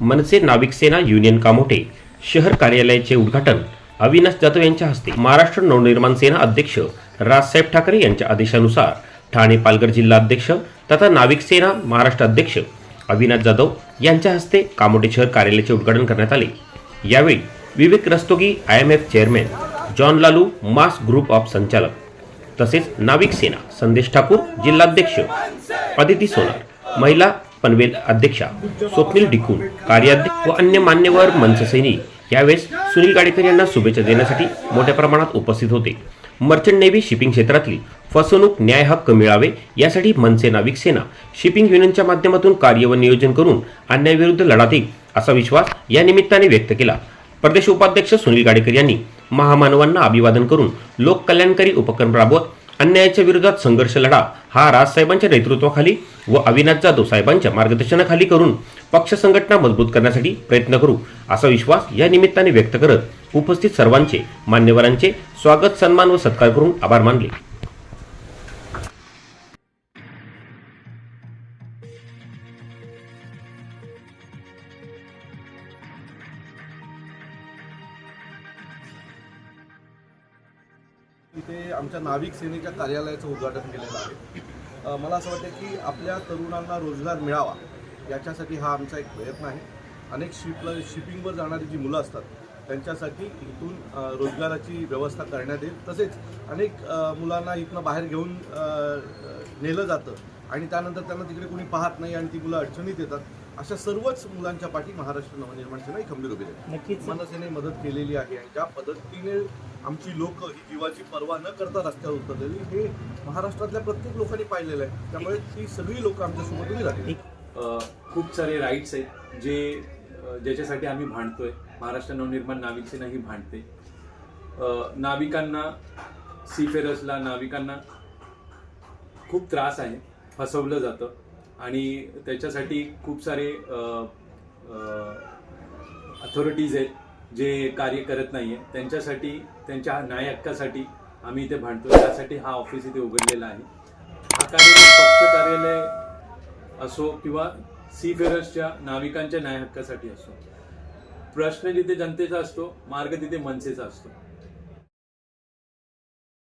मनसे नाविक सेना युनियन कामोठे शहर कार्यालयाचे उद्घाटन अविनाश जाधव यांच्या हस्ते महाराष्ट्र नवनिर्माण सेना अध्यक्ष राजसाहेब ठाकरे यांच्या आदेशानुसार ठाणे पालघर जिल्हा अध्यक्ष तथा नाविक सेना महाराष्ट्र अध्यक्ष अविनाश जाधव यांच्या हस्ते कामोठे शहर कार्यालयाचे उद्घाटन करण्यात आले. यावेळी Vivek Rastogi I M F chairman John Lalu mass group of संचालक तसेच नाविक सेना संदेश ठाकूर जिल्हाध्यक्ष अदिती सोनार महिला पनवेल अध्यक्षा स्वप्नील डिकून कार्याध्यक्ष व अन्य मान्यवर मंचसैनी यावेळेस सुनील गाडेकर यांना शुभेच्छा देण्यासाठी मोठ्या प्रमाणात उपस्थित होते. मर्चंट नेव्ही शिपिंग क्षेत्रातील फसवणूक न्याय हक्क मिळावे यासाठी मनसे नाविक सेना शिपिंग युनियनच्या माध्यमातून कार्य व नियोजन करून अन्यायाविरुद्ध लढा देईल असा विश्वास या निमित्ताने व्यक्त केला. प्रदेश उपाध्यक्ष सुनील गाडेकर यांनी महामानवांना अभिवादन करून लोक कल्याणकारी उपक्रम राबवत अन्यायाच्या विरोधात संघर्ष लढा हा राजसाहेबांच्या नेतृत्वाखाली व अविनाश जाधव साहेबांच्या मार्गदर्शनाखाली करून पक्ष संघटना मजबूत करण्यासाठी प्रयत्न करू असा विश्वास या निमित्ताने व्यक्त करत उपस्थित सर्वांचे मान्यवरांचे स्वागत सन्मान व सत्कार करून आभार मानले. आमच्या नाविक सेनेच्या कार्यालयाचं उद्घाटन केलेलं आहे. मला असं वाटतं की आपल्या तरुणांना रोजगार मिळावा याच्यासाठी हा आमचा एक प्रयत्न आहे. अनेक शिप शिपिंगवर जाणारी जी मुलं असतात त्यांच्यासाठी इथून रोजगाराची व्यवस्था करण्यात येईल. तसेच अनेक मुलांना इथनं बाहेर घेऊन नेलं जातं आणि त्यानंतर त्यांना तिकडे कोणी पाहत नाही आणि ती मुलं अडचणीत येतात. अशा सर्वच मुलांच्या पाठी महाराष्ट्र नवनिर्माण सेना ही खंबीर उभी राहील. नक्कीच. मनसेने मदत केलेली आहे आणि ज्या पद्धतीने आमची लोक ही जीवाची पर्वा न करता रस्त्यावर उतरलेली. हे महाराष्ट्रातल्या प्रत्येक लोकांनी पाहिलेलं आहे. त्यामुळे ती सगळी लोक आमच्यासोबत उभी राहिली अ, खूप सारे राईट्स आहेत जे ज्याच्यासाठी आम्ही भांडतोय. महाराष्ट्र नवनिर्माण नाविक सेना ही भांडते. अ, नाविकांना सीफेरसला नाविकांना खूप त्रास आहे. फसवलं जातं. आणि त्याच्यासाठी खूप सारे अथॉरिटीज आहेत जे कार्य करत नाही आहे त्यांच्यासाठी त्यांच्या न्याय हक्कासाठी आम्ही इथे भांडतो त्यासाठी हा ऑफिस इथे उघडलेला आहे. हा कार्यालय पक्ष कार्यालय असो किंवा सी फेरसच्या नाविकांच्या न्याय हक्कासाठी असो. प्रश्न जिथे जनतेचा असतो मार्ग तिथे मनसेचा असतो.